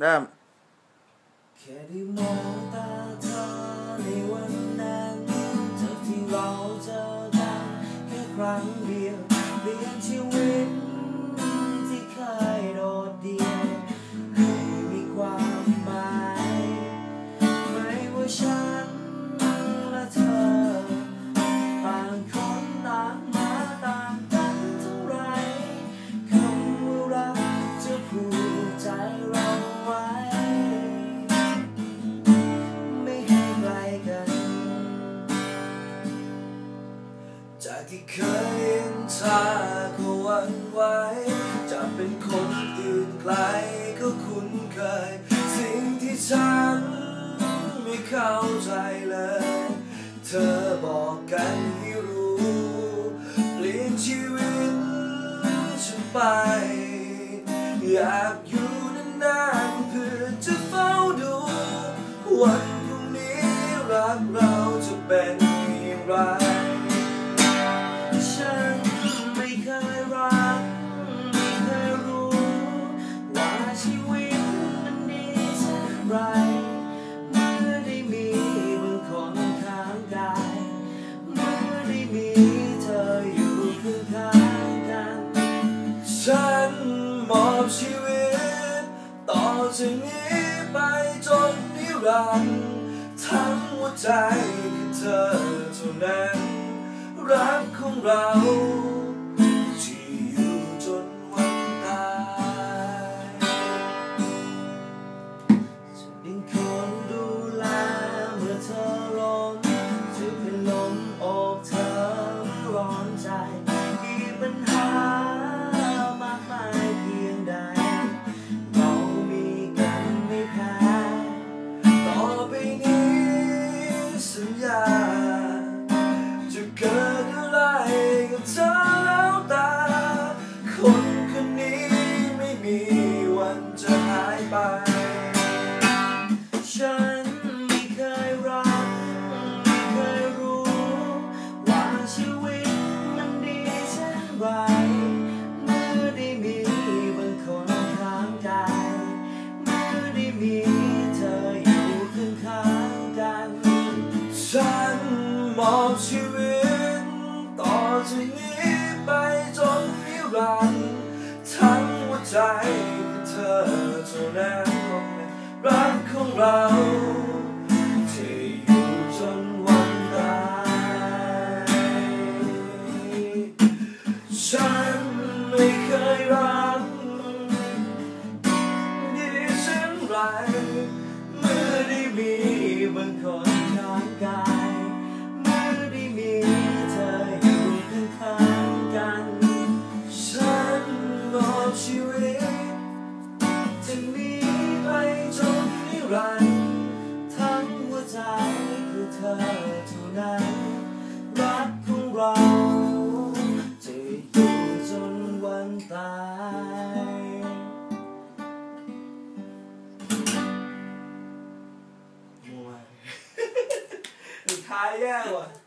เริ่มแค่ได้มองตาเธอในวันนั้นเธอที่เราเจอกันแค่ครั้งเดียว ที่เคยเห็นเธอก็หวันไหวจะเป็นคนอื่นไกลก็คุ้นเคย สิ่งที่ฉันไม่เข้าใจเลย เธอบอกกันให้รู้ เปลี่ยนชีวิตฉันไป อยากอยู่นานๆเพื่อจะเฝ้าดูวัน ชีวิต ต่อจากนี้ไปจนนิรันดร์ทั้งหัวใจคือเธอเท่านั้นรักของเรา ชีวิตมันดีเช่นไรเมื่อได้มีบางคนข้างกายเมื่อได้มีเธออยู่ข้างๆกัน ฉันมอบชีวิตต่อจากนี้ไปจนนิรันดร์ทั้งหัวใจคือเธอเท่านั้นรักของเรา รทั้งหัวใจคือเธอเท่านั้นรักของเราจะอยู่จนวันตายมวยท้ายแย่ว่ะ